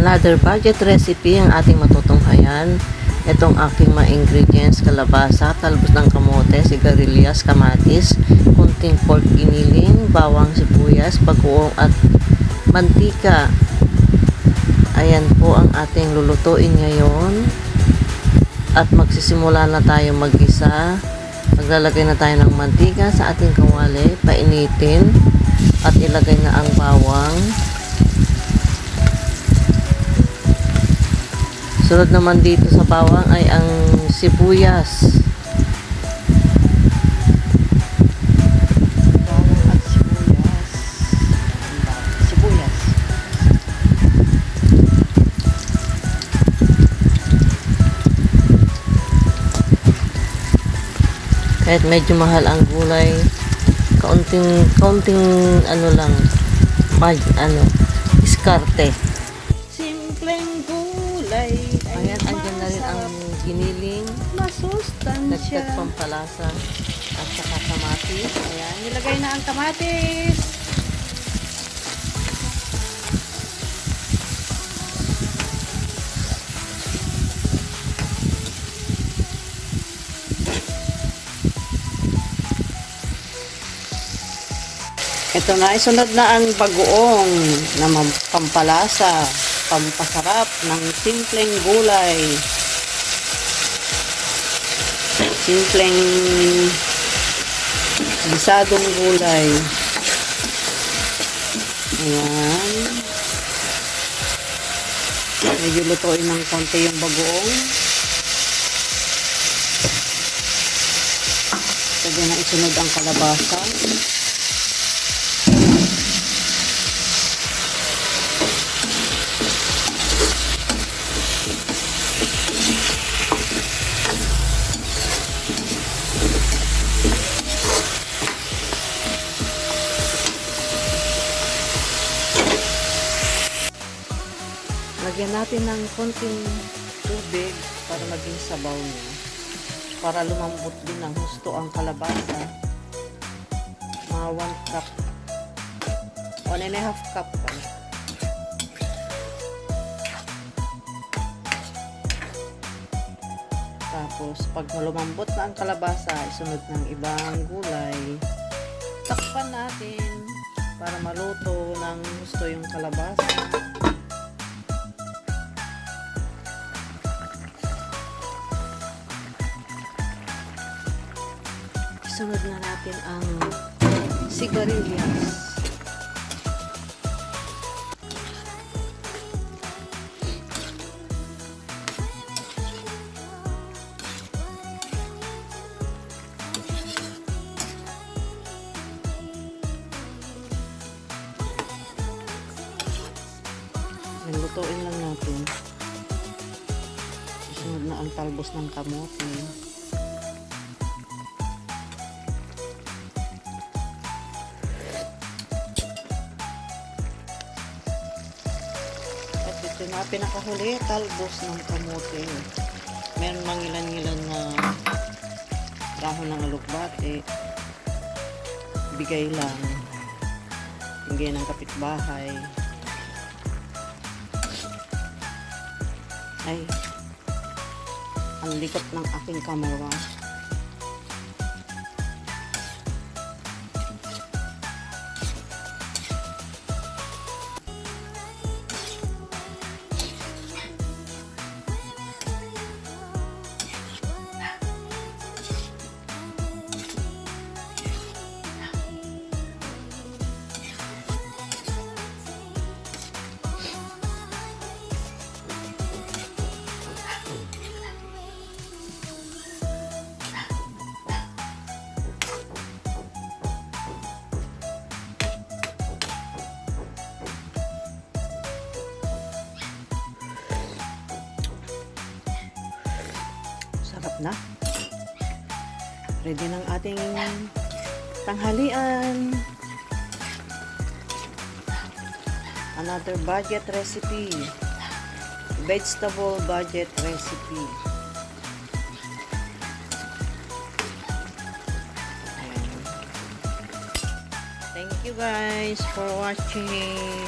Another budget recipe ang ating matutunghayan. Itong aking mga ingredients, kalabasa, talbos ng kamote, sigarilyas, kamatis, kunting pork giniling, bawang sibuyas, bagoong at mantika. Ayan po ang ating lulutuin ngayon. At magsisimula na tayo mag-isa. Maglalagay na tayo ng mantika sa ating kawali, painitin, at ilagay na ang bawang. Sunod naman dito sa bawang ay ang sibuyas. bawang at sibuyas. Sibuyas. Kahit medyo mahal ang gulay, kaunting kaunting ano lang, mag, ano, diskarte. Dagdag pampalasa, at saka kamatis. Ayan, nilagay na ang kamatis. Ito na, isunod na ang bagoong na pampalasa, pampasarap ng simpleng gulay. Simpleng bisadong gulay. Ayan. Medyo lutuin ng konti yung bagoong. Sabi na isunod ang kalabasa. Lagyan natin ng konting tubig para maging sabaw niya. Para lumambot din ng husto ang kalabasa. Mga 1 cup. 1 and a half cup pa. Tapos, pag lumambot na ang kalabasa, isunod ng ibang gulay. Takpan natin para maluto ng gusto yung kalabasa. Sunod na natin ang sigarilyas. Lutuin lang natin. Sunod na ang talbos ng kamote. At ito na pinakahuli, talbos ng kamote. Meron mang ilan-ilan na dahon ng alukbate. Bigay lang. Bigay ng kapitbahay. Ay, ang likot ng aking camera. Sarap na. Ready ng ating tanghalian. Another budget recipe. Vegetable budget recipe. Ayan. Thank you guys for watching.